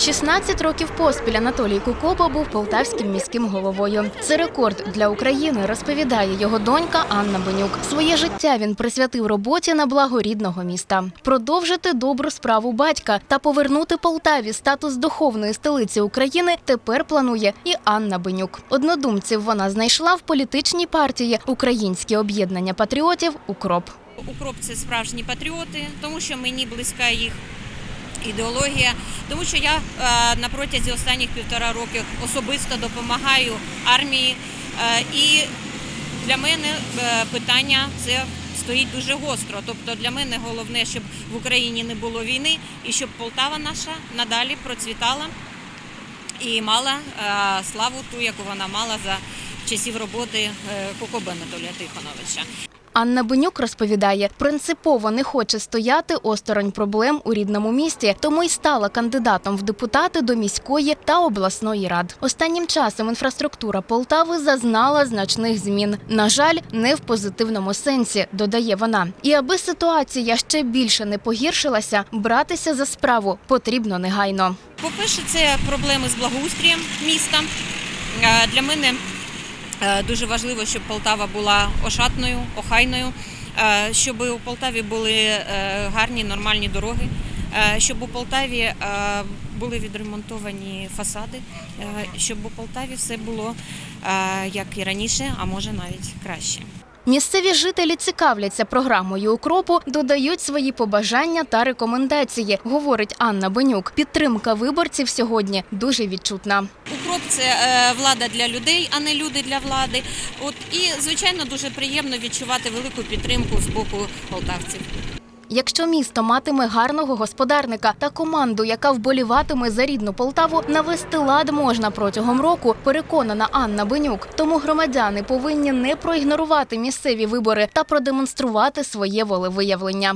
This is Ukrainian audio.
16 років поспіль Анатолій Кукоба був полтавським міським головою. Це рекорд для України, розповідає його донька Анна Бенюк. Своє життя він присвятив роботі на благо рідного міста. Продовжити добру справу батька та повернути Полтаві статус духовної столиці України тепер планує і Анна Бенюк. Однодумців вона знайшла в політичній партії Українське об'єднання патріотів Укроп. Укроп це справжні патріоти, тому що мені близька їх ідеологія, тому що я е, на протязі останніх півтора років особисто допомагаю армії. Е, і для мене е, питання це стоїть дуже гостро. Тобто для мене головне, щоб в Україні не було війни і щоб Полтава наша надалі процвітала і мала славу ту, яку вона мала за часів роботи Кокоба Анатолія Тихоновича. Анна Бенюк розповідає, принципово не хоче стояти осторонь проблем у рідному місті, тому й стала кандидатом в депутати до міської та обласної рад. Останнім часом інфраструктура Полтави зазнала значних змін. На жаль, не в позитивному сенсі, додає вона. І аби ситуація ще більше не погіршилася, братися за справу потрібно негайно. По-перше, це проблеми з благоустрієм міста. Е, Для мене дуже важливо, щоб Полтава була ошатною, охайною, е, щоб у Полтаві були е, гарні нормальні дороги, е, щоб у Полтаві е, були відремонтовані фасади, е, щоб у Полтаві все було е, як і раніше, а може навіть краще. Місцеві жителі цікавляться програмою укропу, додають свої побажання та рекомендації, говорить Анна Бенюк. Підтримка виборців сьогодні дуже відчутна. Укроп це е, влада для людей, а не люди для влади. От і звичайно дуже приємно відчувати велику підтримку з боку полтавців. Якщо місто матиме гарного господарника та команду, яка вболіватиме за рідну Полтаву, навести лад можна протягом року, переконана Анна Бенюк. Тому громадяни повинні не проігнорувати місцеві вибори та продемонструвати своє волевиявлення.